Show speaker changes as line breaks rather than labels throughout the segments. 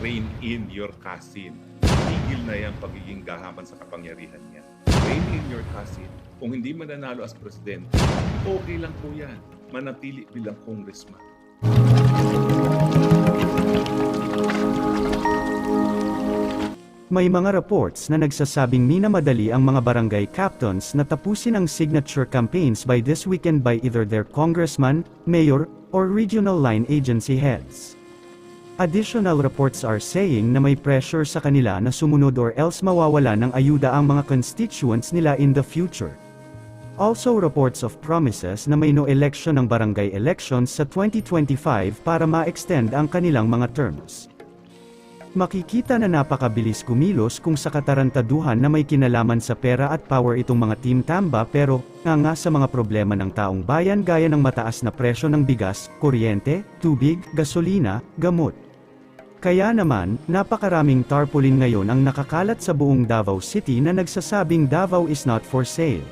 rein in your cousin. Tigil na yung pagiging gahaman sa kapangyarihan niya. Rein in your cousin. Kung hindi mananalo as presidente, okay lang po yan. Manatili bilang congressman.
May mga reports na nagsasabing minamadali ang mga barangay captains na tapusin ang signature campaigns by this weekend by either their congressman, mayor, or regional line agency heads. Additional reports are saying na may pressure sa kanila na sumunod or else mawawala ng ayuda ang mga constituents nila in the future. Also reports of promises na may no election ng barangay elections sa 2025 para ma-extend ang kanilang mga terms. Makikita na napakabilis kumilos kung sa katarantaduhan na may kinalaman sa pera at power itong mga Team Tamba pero, nga nga sa mga problema ng taong bayan gaya ng mataas na presyo ng bigas, kuryente, tubig, gasolina, gamot. Kaya naman, napakaraming tarpaulin ngayon ang nakakalat sa buong Davao City na nagsasabing Davao is not for sale.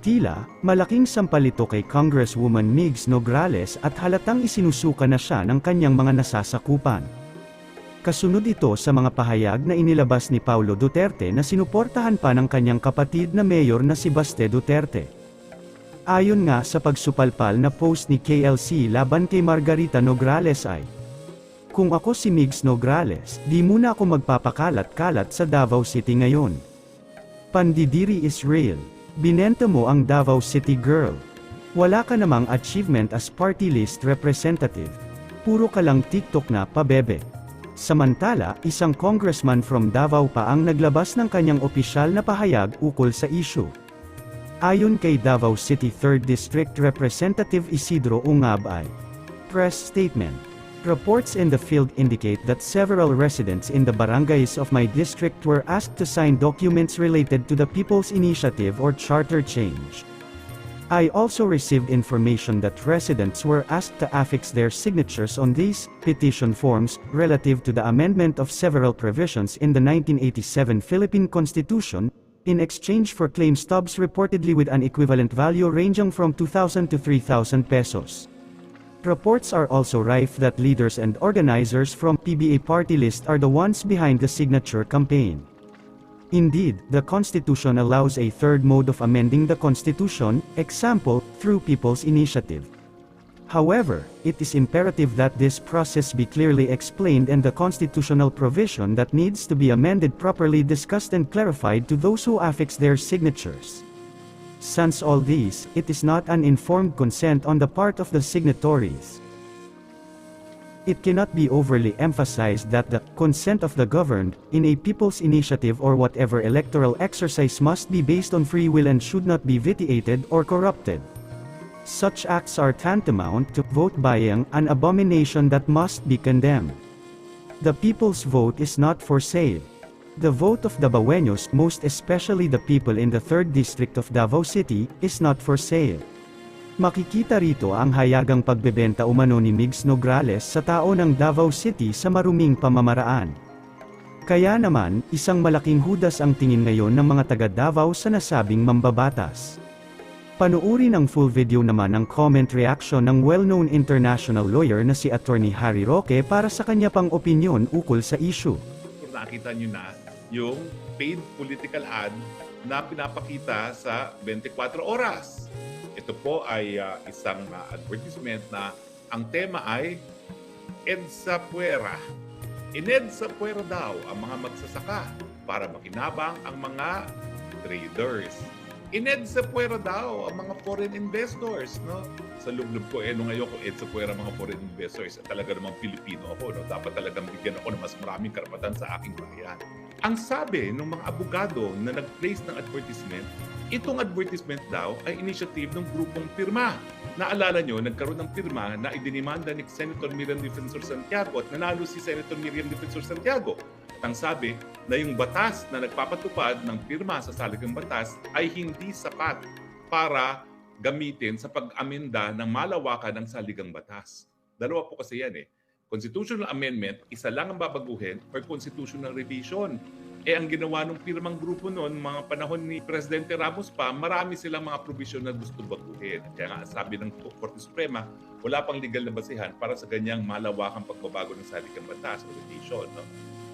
Tila, malaking sampalito kay Congresswoman Migs Nograles at halatang isinusuka na siya ng kanyang mga nasasakupan. Kasunod ito sa mga pahayag na inilabas ni Paulo Duterte na sinuportahan pa ng kanyang kapatid na mayor na si Baste Duterte. Ayon nga sa pagsupalpal na post ni KLC laban kay Margarita Nograles ay, Kung ako si Migs Nograles, di muna ako magpapakalat-kalat sa Davao City ngayon. Pandidiri is real. Binenta mo ang Davao City girl. Wala ka namang achievement as party list representative. Puro ka lang TikTok na pabebe. Samantala, isang congressman from Davao pa ang naglabas ng kanyang opisyal na pahayag ukol sa issue. Ayon kay Davao City 3rd District Representative Isidro Ungab ay, Press Statement Reports in the field indicate that several residents in the barangays of my district were asked to sign documents related to the People's Initiative or charter change. I also received information that residents were asked to affix their signatures on these petition forms relative to the amendment of several provisions in the 1987 Philippine Constitution, in exchange for claim stubs reportedly with an equivalent value ranging from 2,000 to 3,000 pesos. Reports are also rife that leaders and organizers from PBA party list are the ones behind the signature campaign. Indeed, the Constitution allows a third mode of amending the Constitution, example, through People's Initiative. However, it is imperative that this process be clearly explained and the constitutional provision that needs to be amended properly discussed and clarified to those who affix their signatures. Since all these, it is not an informed consent on the part of the signatories. It cannot be overly emphasized that the consent of the governed, in a people's initiative or whatever electoral exercise must be based on free will and should not be vitiated or corrupted. Such acts are tantamount to vote buying, an abomination that must be condemned. The people's vote is not for sale. The vote of the Baweños, most especially the people in the 3rd District of Davao City, is not for sale. Makikita rito ang hayagang pagbebenta umano ni Migs Nograles sa tao ng Davao City sa maruming pamamaraan. Kaya naman, isang malaking hudas ang tingin ngayon ng mga taga Davao sa nasabing mambabatas. Panuuri ng full video naman ang comment reaction ng well-known international lawyer na si Attorney Harry Roque para sa kanya pang opinyon ukol sa issue.
Nakita nyo na yung paid political ad na pinapakita sa 24 oras. Ito po ay ah, isang ah, advertisement na ang tema ay EDSA Puera. In-EDSA Puera daw ang mga magsasaka para makinabang ang mga traders. In-EDSA Puera daw ang mga foreign investors. No? Sa lublob ko, eh, nung ngayon ko EDSA Puera mga foreign investors, talaga namang Pilipino ako. No? Dapat talagang bigyan ako ng mas maraming karapatan sa aking bayan. Ang sabi ng mga abogado na nag-place ng advertisement, itong advertisement daw ay initiative ng grupong pirma. Naalala nyo, nagkaroon ng pirma na idinimanda ni Senator Miriam Defensor Santiago at nanalo si Senator Miriam Defensor Santiago. At ang sabi na yung batas na nagpapatupad ng pirma sa saligang batas ay hindi sapat para gamitin sa pag-amenda ng malawakan ng saligang batas. Dalawa po kasi yan eh. Constitutional amendment, isa lang ang babaguhin or constitutional revision. Eh ang ginawa ng pirmang grupo noon, mga panahon ni Presidente Ramos pa, marami silang mga provision na gusto baguhin. Kaya nga sabi ng Korte Suprema, wala pang legal na basihan para sa ganyang malawakang pagbabago ng salikang batas o legislation. No?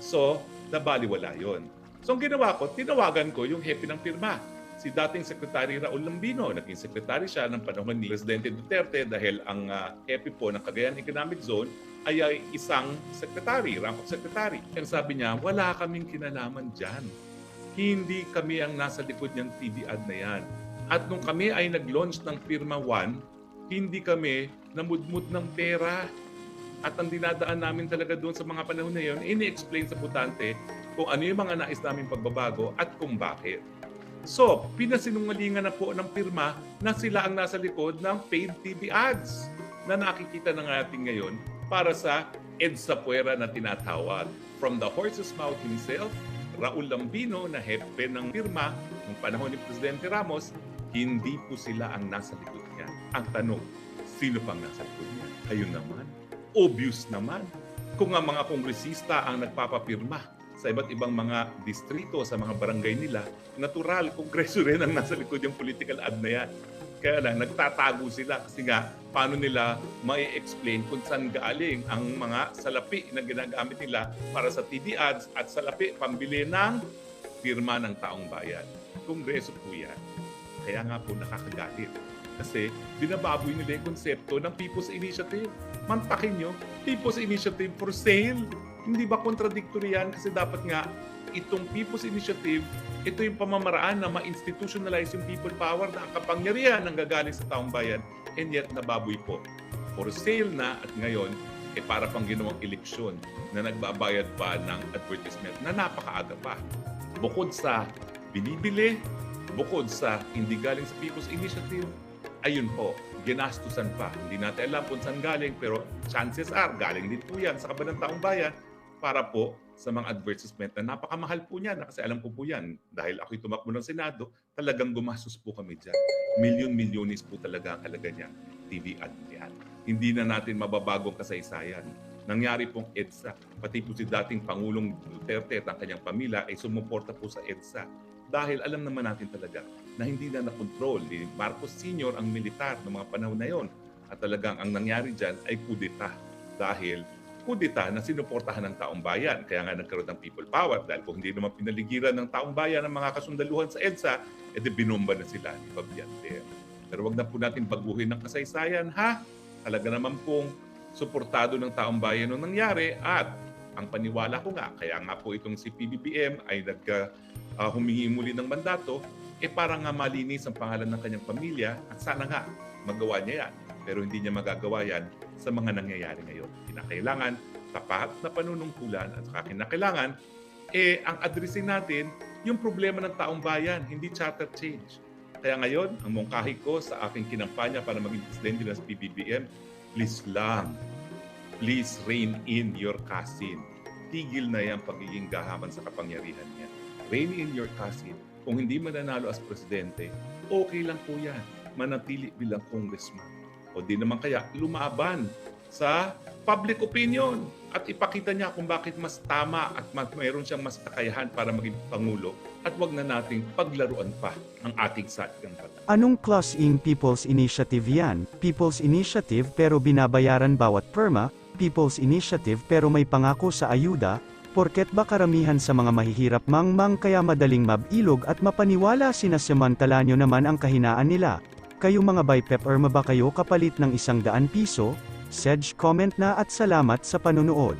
So, nabaliwala yon. So ang ginawa ko, tinawagan ko yung hepe ng pirma si dating Secretary Raul Lambino. Naging secretary siya ng panahon ni Presidente Duterte dahil ang uh, EPI po ng Cagayan Economic Zone ay, ay isang secretary, rank of secretary. Ang sabi niya, wala kaming kinalaman dyan. Hindi kami ang nasa likod niyang TV ad na yan. At nung kami ay nag-launch ng Firma One, hindi kami namudmud ng pera. At ang dinadaan namin talaga doon sa mga panahon na yun, ini-explain sa putante kung ano yung mga nais namin pagbabago at kung bakit. So, pinasinungalingan na po ng pirma na sila ang nasa likod ng paid TV ads na nakikita na natin ngayon para sa EDSA Puera na tinatawag. From the horse's mouth himself, Raul Lambino na hepe ng pirma ng panahon ni Presidente Ramos, hindi po sila ang nasa likod niya. Ang tanong, sino pang nasa likod niya? Kayo naman. Obvious naman. Kung ang mga kongresista ang nagpapapirma sa iba't ibang mga distrito, sa mga barangay nila, natural, kongreso rin ang nasa likod yung political ad na yan. Kaya lang, nagtatago sila kasi nga, paano nila mai-explain kung saan galing ang mga salapi na ginagamit nila para sa TV ads at salapi pambili ng firma ng taong bayan. Kongreso po yan. Kaya nga po nakakagalit. Kasi binababoy nila yung konsepto ng People's Initiative. Mantakin nyo, People's Initiative for sale. Hindi ba contradictory yan? Kasi dapat nga itong People's Initiative, ito yung pamamaraan na ma-institutionalize yung people power na ang kapangyarihan ng gagaling sa taong bayan and yet nababoy po. For sale na at ngayon, eh para pang ginawang eleksyon na nagbabayad pa ng advertisement na napakaaga pa. Bukod sa binibili, bukod sa hindi galing sa People's Initiative, ayun po, ginastusan pa. Hindi natin alam kung saan galing, pero chances are, galing din po yan sa kaban ng taong bayan para po sa mga advertisement na napakamahal po niyan. Kasi alam ko po yan, dahil ako'y tumakbo ng Senado, talagang gumastos po kami dyan. Milyon-milyonis po talaga ang halaga niya. TV ad yan. Hindi na natin mababagong kasaysayan. Nangyari pong EDSA. Pati po si dating Pangulong Duterte at ang kanyang pamilya ay sumuporta po sa EDSA. Dahil alam naman natin talaga na hindi na nakontrol ni Marcos Sr. ang militar ng mga panahon na yon. At talagang ang nangyari dyan ay kudeta. Dahil kudeta na sinuportahan ng taong bayan. Kaya nga nagkaroon ng people power dahil kung hindi naman pinaligiran ng taong bayan ng mga kasundaluhan sa EDSA, edi binomba na sila ni Fabiante. Pero wag na po natin baguhin ng kasaysayan, ha? Talaga naman pong suportado ng taong bayan nung nangyari at ang paniwala ko nga, kaya nga po itong si PBBM ay nagka uh, humingi muli ng mandato, eh para nga malinis ang pangalan ng kanyang pamilya at sana nga magawa niya yan. Pero hindi niya magagawa yan sa mga nangyayari ngayon. Kinakailangan tapat na panunungkulan at saka kinakailangan eh ang addressin natin yung problema ng taong bayan, hindi charter change. Kaya ngayon, ang mungkahi ko sa aking kinampanya para maging presidente ng PBBM, please lang, please rein in your cousin. Tigil na yan pagiging gahaman sa kapangyarihan niya. Rein in your cousin. Kung hindi mananalo as presidente, okay lang po yan. Manatili bilang congressman. O di naman kaya lumaban sa public opinion at ipakita niya kung bakit mas tama at mayroon siyang mas kakayahan para maging Pangulo at wag na nating paglaruan pa ang ating satikang batas.
Anong clause in People's Initiative yan? People's Initiative pero binabayaran bawat perma, People's Initiative pero may pangako sa ayuda, porket ba karamihan sa mga mahihirap mangmang kaya madaling mabilog at mapaniwala sinasamantala nyo naman ang kahinaan nila. Kayo mga bipep or ba kayo kapalit ng isang daan piso? Sedge comment na at salamat sa panunood.